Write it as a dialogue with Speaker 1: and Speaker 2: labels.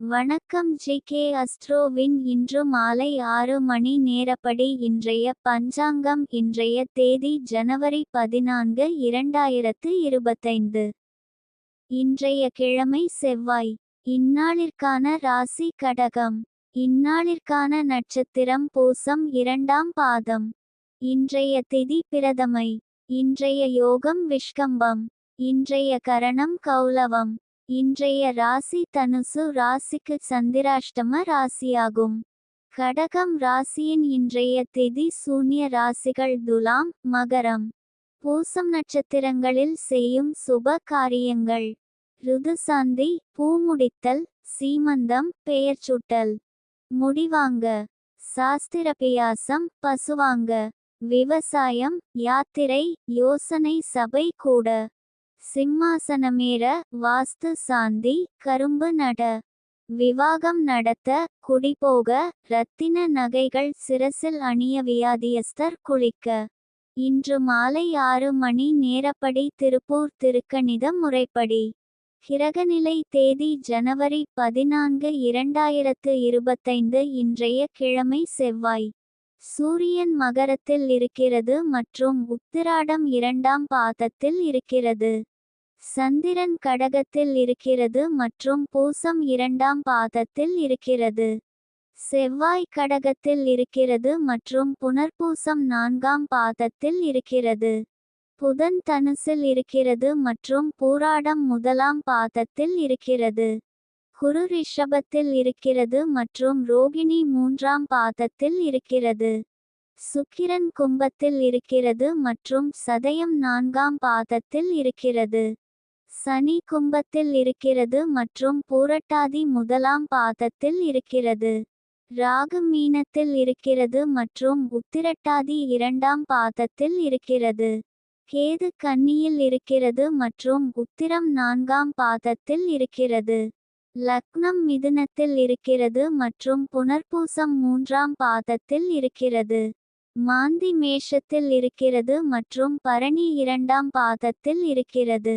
Speaker 1: வணக்கம் G K அஸ்ட்ரோவின் இன்று மாலை ஆறு மணி நேரப்படி இன்றைய பஞ்சாங்கம் இன்றைய தேதி ஜனவரி பதினான்கு இரண்டாயிரத்து இருபத்தைந்து. இன்றைய கிழமை செவ்வாய். இந்நாளிற்கான ராசி கடகம். இந்நாளிற்கான நட்சத்திரம் பூசம் இரண்டாம் பாதம். இன்றைய திதி பிரதமை. இன்றைய யோகம் விஷ்கம்பம். இன்றைய கரணம் கௌலவம் இன்றைய ராசி தனுசு ராசிக்கு சந்திராஷ்டம ராசியாகும். கடகம் ராசியின் இன்றைய திதி சூன்ய ராசிகள் துலாம் மகரம். பூசம் நட்சத்திரங்களில் செய்யும் சுப காரியங்கள். ருதுசாந்தி பூமுடித்தல் சீமந்தம் பெயர் சூட்டல். முடிவாங்க. சாஸ்திரபியாசம் பசுவாங்க. விவசாயம் யாத்திரை யோசனை சபை கூட. சிம்மாசனமேற வாஸ்து சாந்தி கரும்பு நட. விவாகம் நடத்த குடிபோக ரத்தின நகைகள் சிரசில் அணிய வியாதியஸ்தர் குளிக்க. இன்று மாலை ஆறு மணி நேரப்படி திருப்பூர் திருக்கணித முறைப்படி. கிரகநிலை தேதி ஜனவரி பதினான்கு இரண்டாயிரத்து இருபத்தைந்து இன்றைய கிழமை செவ்வாய். சூரியன் மகரத்தில் இருக்கிறது மற்றும் உத்திராடம் இரண்டாம் பாதத்தில் இருக்கிறது. சந்திரன் கடகத்தில் இருக்கிறது மற்றும் பூசம் இரண்டாம் பாதத்தில் இருக்கிறது. செவ்வாய் கடகத்தில் இருக்கிறது மற்றும் புனர்பூசம் நான்காம் பாதத்தில் இருக்கிறது. புதன் தனுசில் இருக்கிறது மற்றும் பூராடம் முதலாம் பாதத்தில் இருக்கிறது. குரு ரிஷபத்தில் இருக்கிறது மற்றும் ரோகிணி மூன்றாம் பாதத்தில் இருக்கிறது. சுக்கிரன் கும்பத்தில் இருக்கிறது மற்றும் சதயம் நான்காம் பாதத்தில் இருக்கிறது. சனி கும்பத்தில் இருக்கிறது மற்றும் பூரட்டாதி முதலாம் பாதத்தில் இருக்கிறது. ராகு மீனத்தில் இருக்கிறது மற்றும் உத்திரட்டாதி இரண்டாம் பாதத்தில் இருக்கிறது. கேது கன்னியில் இருக்கிறது மற்றும் உத்திரம் நான்காம் பாதத்தில் இருக்கிறது. லக்னம் மிதுனத்தில் இருக்கிறது மற்றும் புனர்பூசம் மூன்றாம் பாதத்தில் இருக்கிறது. மாந்தி மேஷத்தில் இருக்கிறது மற்றும் பரணி இரண்டாம் பாதத்தில் இருக்கிறது.